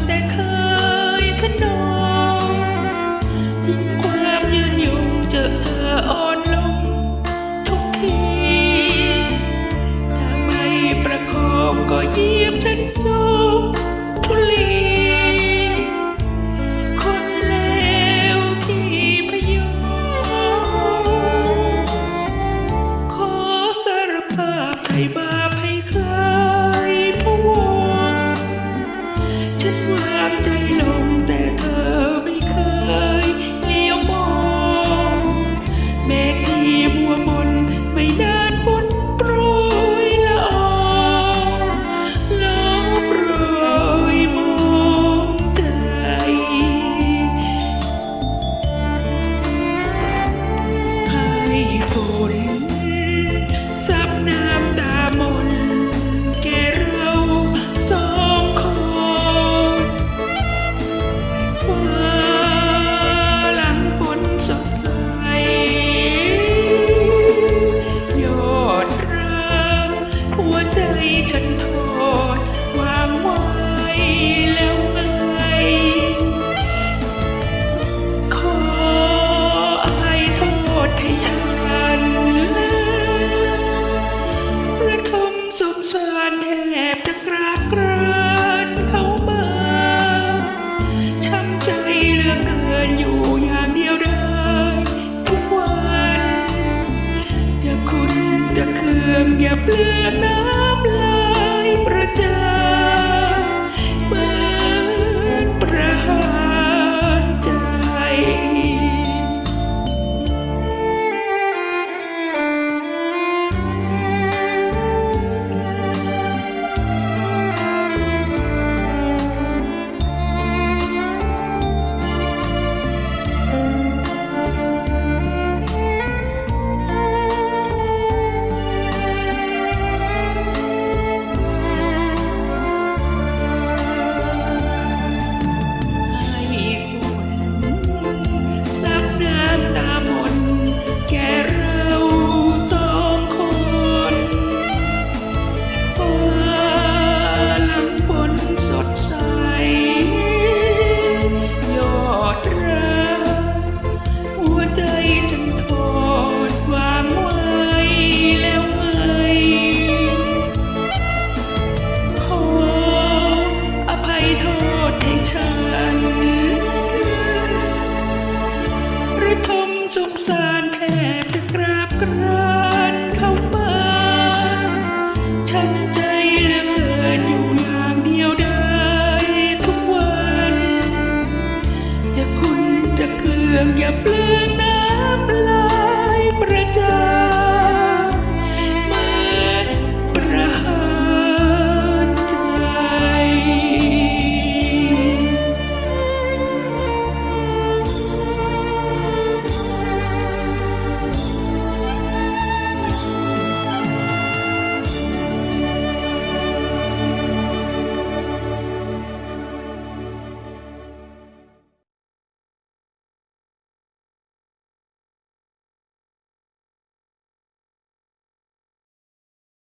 देखा กันโทษวางไว้แล้วไงขออภัโทษให้ฉันระทมสงสารแทบจะกรากกรา องอย่าเปลืองน้ำเลา